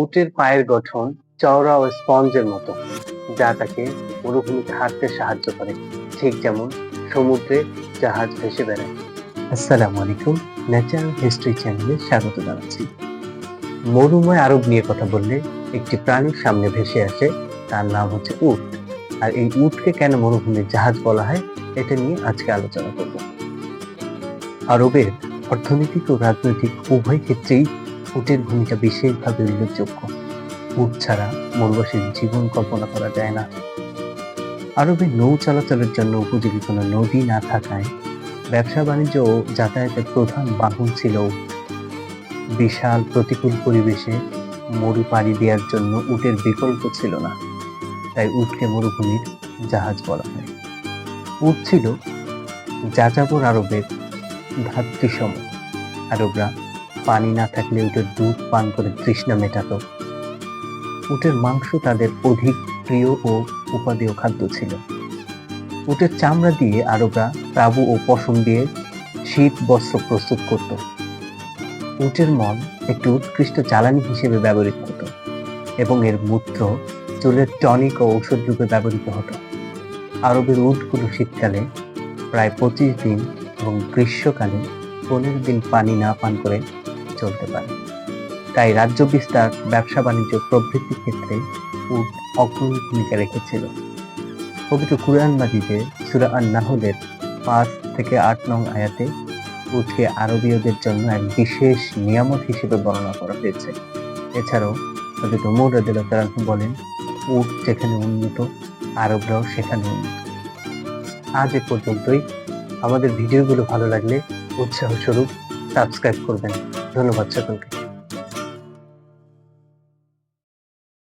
উটের পায়ের গঠন চওড়া ও স্পঞ্জের মতো, যা তাকে মরুভূমিতে হাঁটতে সাহায্য করে, ঠিক যেমন সমুদ্রে জাহাজ ভেসে বেড়ায়। আসসালামু আলাইকুম ন্যাচারাল হিস্ট্রি চ্যানেলে স্বাগত জানাচ্ছি। মরুময় আরব নিয়ে কথা বললে একটি প্রাণীর সামনে ভেসে আসে, তার নাম হচ্ছে উট। আর এই উটকে কেন মরুভূমির জাহাজ বলা হয়, এটা নিয়ে আজকে আলোচনা করব। আরবের অর্থনৈতিক ও রাজনৈতিক উভয় ক্ষেত্রেই উটের ভূমিকা বিশেষভাবে উল্লেখযোগ্য। উট ছাড়া মরুবাসীর জীবন কল্পনা করা যায় না। আরবে নৌ চলাচলের জন্য উপযোগী কোনো নদী না থাকায় ব্যবসা বাণিজ্য ও যাতায়াতের প্রধান বাহন ছিল বিশাল প্রতিকূল পরিবেশে মরু পাড়ি দেওয়ার জন্য উটের বিকল্প ছিল না, তাই উটকে মরুভূমির জাহাজ বলা হয়। উট ছিল যাযাবর আরবের ধাত্রীসম আরবরা পানি না থাকলে উটের দুধ পান করে তৃষ্ণা মেটাত। উটের মাংস তাদের অধিক প্রিয় ও উপাদেয় খাদ্য ছিল। উটের চামড়া দিয়ে আরবরা তাবু ও পশম দিয়ে শীত বস্ত্র প্রস্তুত করত। উটের মল একটি উৎকৃষ্ট জ্বালানি হিসেবে ব্যবহৃত হতো এবং এর মূত্র চুলের টনিক ও ঔষধ রূপে ব্যবহৃত হতো। আরবের উটগুলো শীতকালে প্রায় পঁচিশ দিন এবং গ্রীষ্মকালে পনেরো দিন পানি না পান করে চলতে পারে। তাই রাজ্য বিস্তার, ব্যবসা বাণিজ্য প্রভৃতির ক্ষেত্রে উট অগ্রণী ভূমিকা রেখেছিল। পবিত্র কুরআন মাজিদে সুরা আন নাহলের পাঁচ থেকে আট নং আয়াতে উটকে আরবীয়দের জন্য এক বিশেষ নিয়ামত হিসেবে বর্ণনা করা হয়েছে। এছাড়াও হজরত উমর রাদিয়াল্লাহু বলেন, উট যেখানে উন্নত আরবরাও সেখানে উন্নত আজ এ পর্যন্তই। আমাদের ভিডিওগুলো ভালো লাগলে উৎসাহ স্বরূপ সাবস্ক্রাইব করবেন। ধন্যবাদ সকলকে